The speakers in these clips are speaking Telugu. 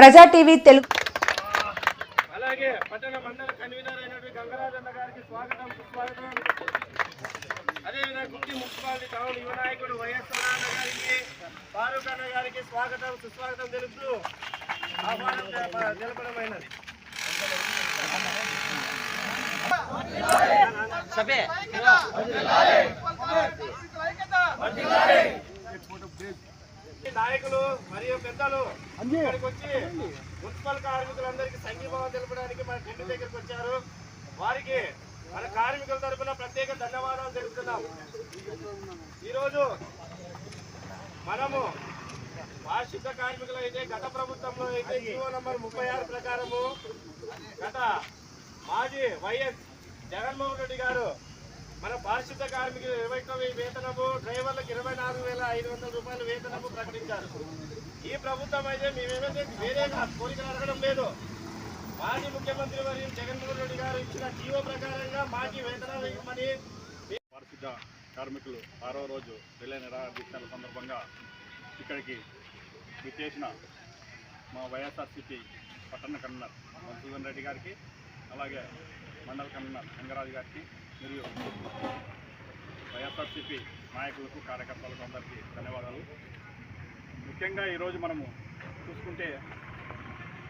ప్రజా టీవీ తెలుగు అలాగే పట్టణ మండల కన్వీనర్ అయినటువంటి గంగరాజన్న గారికి స్వాగతం సుస్వాగతం. అదేవిధంగా గుంటి మున్సిపాలిటీ టౌన్ యువ నాయకుడు వైఎస్ అన్న గారికి ఫారూక్ అన్న గారికి స్వాగతం సుస్వాగతం తెలుపుతూ ఆహ్వానం తెలప- తెలపడమైనది. ఈ నాయకులు మరియు పెద్దలు ఇక్కడికి వచ్చి మున్సిపల్ కార్మికులందరికీ సంఘీభావం తెలపడానికి మన టెంట్ దగ్గరికి వచ్చారు. వారికి మన కార్మికుల తరఫున ప్రత్యేక ధన్యవాదాలు తెలుపుతున్నాం. ఈరోజు మనము వార్షిక కార్మికులు అయితే గత ప్రభుత్వంలో అయితే జీవో నంబర్ ముప్పై ఆరు ప్రకారము గత మాజీ వైఎస్ జగన్మోహన్ రెడ్డి గారు మన పారిశుద్ధ కార్మికులు ఇరవై తొమ్మిది వేతనము డ్రైవర్లకు ఇరవై నాలుగు వేల ఐదు వందల రూపాయల వేతనము ప్రకటించారు. ఈ ప్రభుత్వం అయితే మేమేమైతే వేరే కోరికలు అడగడం లేదు. మాజీ ముఖ్యమంత్రి మరియు జగన్మోహన్ రెడ్డి గారు ఇచ్చిన జీవో ప్రకారంగా మాజీ వేతనాలు ఇవ్వమని పారిశుద్ధ కార్మికులు ఆరో రోజు రిలే నిరాదీక్షల సందర్భంగా ఇక్కడికి విచ్చేసిన మా వైఎస్ఆర్సీపీ పట్టణ కన్వీనర్ మధుసూదన్ రెడ్డి గారికి అలాగే మండల కన్వీనర్ రంగరాజు గారికి మరియు వైఎస్ఆర్సీపీ నాయకులకు కార్యకర్తలకు అందరికీ ధన్యవాదాలు. ముఖ్యంగా ఈరోజు మనము చూసుకుంటే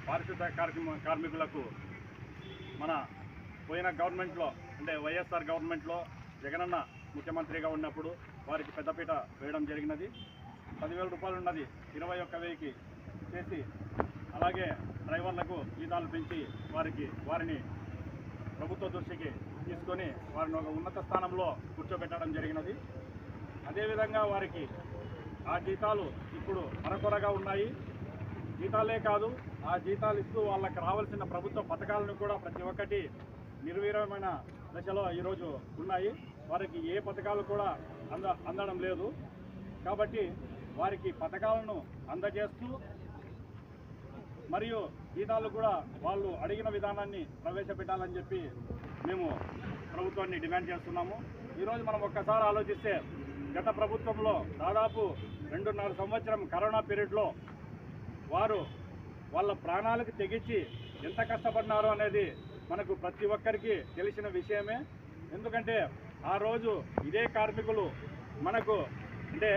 పారిశుద్ధ కార్మిక కార్మికులకు మన పోయిన గవర్నమెంట్లో అంటే వైఎస్ఆర్ గవర్నమెంట్లో జగనన్న ముఖ్యమంత్రిగా ఉన్నప్పుడు వారికి పెద్దపీట వేయడం జరిగినది. పదివేల రూపాయలు ఉన్నది ఇరవై ఒక్క వెయ్యికి చేసి అలాగే డ్రైవర్లకు జీతాలు పెంచి వారికి వారిని ప్రభుత్వ దృష్టికి తీసుకొని వారిని ఒక ఉన్నత స్థానంలో కూర్చోబెట్టడం జరిగినది. అదేవిధంగా వారికి ఆ జీతాలు ఇప్పుడు అరకొరగా ఉన్నాయి. జీతాలే కాదు ఆ జీతాలు ఇస్తూ వాళ్ళకి రావాల్సిన ప్రభుత్వ పథకాలను కూడా ప్రతి ఒక్కటి నిర్వీరమైన దశలో ఈరోజు ఉన్నాయి. వారికి ఏ పథకాలు కూడా అంద అందడం లేదు. కాబట్టి వారికి పథకాలను అందజేస్తూ మరియు జీతాలు కూడా వాళ్ళు అడిగిన విధానాన్ని ప్రవేశపెట్టాలని చెప్పి మేము ప్రభుత్వాన్ని డిమాండ్ చేస్తున్నాము. ఈరోజు మనం ఒక్కసారి ఆలోచిస్తే గత ప్రభుత్వంలో దాదాపు రెండున్నర సంవత్సరం కరోనా పీరియడ్లో వారు వాళ్ళ ప్రాణాలకు తెగించి ఎంత కష్టపడినారో అనేది మనకు ప్రతి ఒక్కరికి తెలిసిన విషయమే. ఎందుకంటే ఆ రోజు ఇదే కార్మికులు మనకు అంటే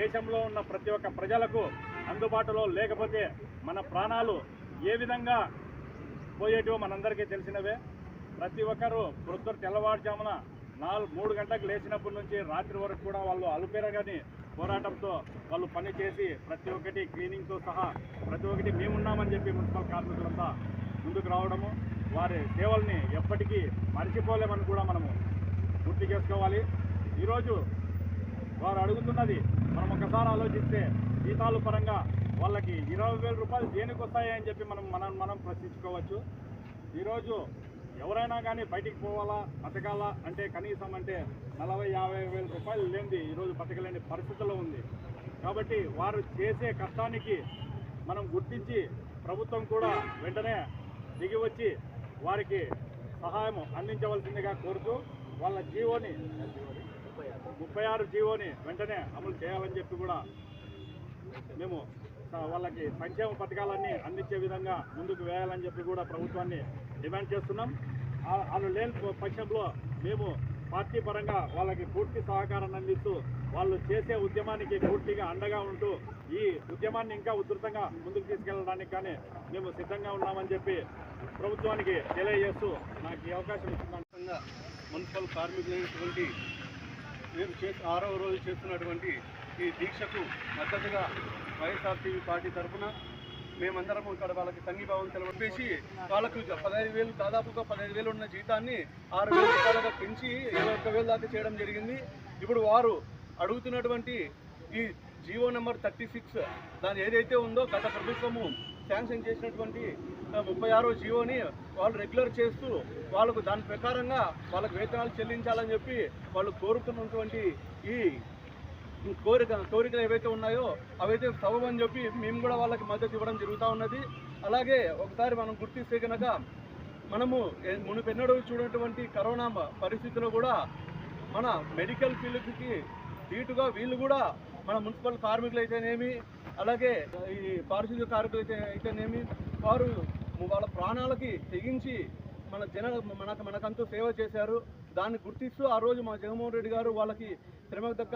దేశంలో ఉన్న ప్రతి ఒక్క ప్రజలకు అందుబాటులో లేకపోతే మన ప్రాణాలు ఏ విధంగా పోయేటివో మనందరికీ తెలిసినవే. ప్రతి ఒక్కరూ ప్రొద్దురు తెల్లవారుజామున నాలుగు మూడు గంటలకు లేచినప్పటి నుంచి రాత్రి వరకు కూడా వాళ్ళు అలుపేరగాని పోరాటంతో వాళ్ళు పని చేసి ప్రతి ఒక్కటి క్లీనింగ్తో సహా ప్రతి ఒక్కటి మేమున్నామని చెప్పి మున్సిపల్ కార్మికులంతా ముందుకు రావడము వారి సేవల్ని ఎప్పటికీ మర్చిపోలేమని కూడా మనము గుర్తు చేసుకోవాలి. ఈరోజు వారు అడుగుతున్నది మనం ఒకసారి ఆలోచిస్తే జీతాలు పరంగా వాళ్ళకి ఇరవై వేల రూపాయలు దేనికి వస్తాయని చెప్పి మనం మనం మనం ప్రశ్నించుకోవచ్చు. ఈరోజు ఎవరైనా కానీ బయటికి పోవాలా బతకాలా అంటే కనీసం అంటే నలభై యాభై వేల రూపాయలు లేనిది ఈరోజు బతకలేని పరిస్థితుల్లో ఉంది. కాబట్టి వారు చేసే కష్టానికి మనం గుర్తించి ప్రభుత్వం కూడా వెంటనే దిగి వచ్చి వారికి సహాయం అందించవలసిందిగా కోరుతూ వాళ్ళ జీవోని ముప్పై ఆరు జీవోని వెంటనే అమలు చేయాలని చెప్పి కూడా మేము వాళ్ళకి సంక్షేమ పథకాలన్నీ అందించే విధంగా ముందుకు వేయాలని చెప్పి కూడా ప్రభుత్వాన్ని డిమాండ్ చేస్తున్నాం. వాళ్ళు లేని పక్షంలో మేము పార్టీ పరంగా వాళ్ళకి పూర్తి సహకారాన్ని అందిస్తూ వాళ్ళు చేసే ఉద్యమానికి పూర్తిగా అండగా ఉంటూ ఈ ఉద్యమాన్ని ఇంకా ఉధృతంగా ముందుకు తీసుకెళ్ళడానికి కానీ మేము సిద్ధంగా ఉన్నామని చెప్పి ప్రభుత్వానికి తెలియజేస్తూ నాకు ఈ అవకాశం ఇచ్చిందని మున్సిపల్ కార్మికులైనటువంటి మేము చేసి ఆరవ రోజు చేస్తున్నటువంటి ఈ దీక్షకు మద్దతుగా వైఎస్ఆర్సీపీ పార్టీ తరఫున మేమందరం ఇక్కడ వాళ్ళకి సంఘీభావం తెలపేసి వాళ్ళకు పదహైదు వేలు దాదాపుగా పదహైదు వేలు ఉన్న జీతాన్ని ఆరు వేల రూపాయలుగా పెంచి ఇరవై ఒక్క వేలు దాకా చేయడం జరిగింది. ఇప్పుడు వారు అడుగుతున్నటువంటి ఈ జీవో నెంబర్ థర్టీ సిక్స్ దాని ఏదైతే ఉందో గత ప్రభుత్వము శాంక్షన్ చేసినటువంటి ముప్పై ఆరో జీవోని వాళ్ళు రెగ్యులర్ చేస్తూ వాళ్ళకు దాని ప్రకారంగా వాళ్ళకు వేతనాలు చెల్లించాలని చెప్పి వాళ్ళు కోరుతున్నటువంటి ఈ కోరిక కోరికలు ఏవైతే ఉన్నాయో అవైతే సబబని చెప్పి మేము కూడా వాళ్ళకి మద్దతు ఇవ్వడం జరుగుతూ ఉన్నది. అలాగే ఒకసారి మనం గుర్తిస్తే కనుక మనము ఏ- మునుపెన్నడూ చూడటువంటి కరోనా పరిస్థితిలో కూడా మన మెడికల్ ఫీల్డ్కి సీటుగా వీళ్ళు కూడా మన మున్సిపల్ కార్మికులు అయితేనేమి అలాగే ఈ పారిశుద్ధ్య కార్మికులు అయితే అయితేనేమి వారు వాళ్ళ ప్రాణాలకి తెగించి మన జన మనకు మనకంతా సేవ చేశారు. దాన్ని గుర్తిస్తూ ఆ రోజు మా జగన్మోహన్ రెడ్డి గారు వాళ్ళకి శ్రమకు తగ్గ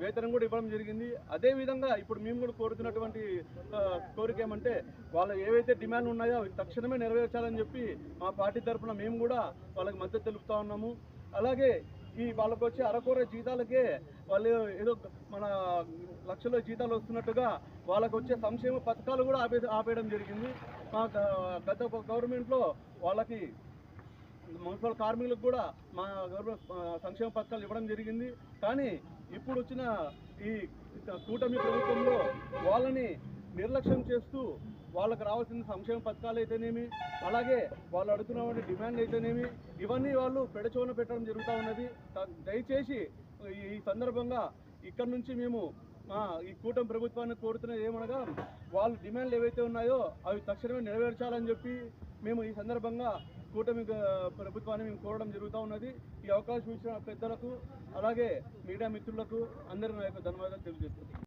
వేతనం కూడా ఇవ్వడం జరిగింది. అదే విధంగా ఇప్పుడు మేము కూడా కోరుతున్నటువంటి కోరిక ఏమంటే వాళ్ళ ఏవైతే డిమాండ్ ఉన్నాయో అవి తక్షణమే నెరవేర్చాలని చెప్పి మా పార్టీ తరఫున మేము కూడా వాళ్ళకి మద్దతు తెలుపుతా ఉన్నాము. అలాగే ఈ వాళ్ళకు వచ్చే అరకొర జీతాలకే వాళ్ళు ఏదో మన లక్షల జీతాలు వస్తున్నట్టుగా వాళ్ళకు వచ్చే సంక్షేమ పథకాలు కూడా ఆపే ఆపేయడం జరిగింది. మా గత గవర్నమెంట్లో వాళ్ళకి మున్సిపల్ కార్మికులకు కూడా మా గవర్నమెంట్ సంక్షేమ పథకాలు ఇవ్వడం జరిగింది. కానీ ఇప్పుడు వచ్చిన ఈ కూటమి ప్రభుత్వంలో వాళ్ళని నిర్లక్ష్యం చేస్తూ వాళ్ళకు రావాల్సిన సంక్షేమ పథకాలు అయితేనేమి అలాగే వాళ్ళు అడుగుతున్న డిమాండ్ అయితేనేమి ఇవన్నీ వాళ్ళు పెడచోన పెట్టడం జరుగుతూ ఉన్నది. దయచేసి ఈ- సందర్భంగా ఇక్కడ నుంచి మేము ఈ కూటమి ప్రభుత్వాన్ని కోరుతున్నది ఏమనగా వాళ్ళ డిమాండ్లు ఏవైతే ఉన్నాయో అవి తక్షణమే నెరవేర్చాలని చెప్పి మేము ఈ సందర్భంగా కూటమి ప్రభుత్వాన్ని మేము కోరడం జరుగుతూ ఉన్నది. ఈ అవకాశం ఇచ్చిన పెద్దలకు అలాగే మీడియా మిత్రులకు అందరి నా యొక్క ధన్యవాదాలు తెలియజేస్తున్నాను.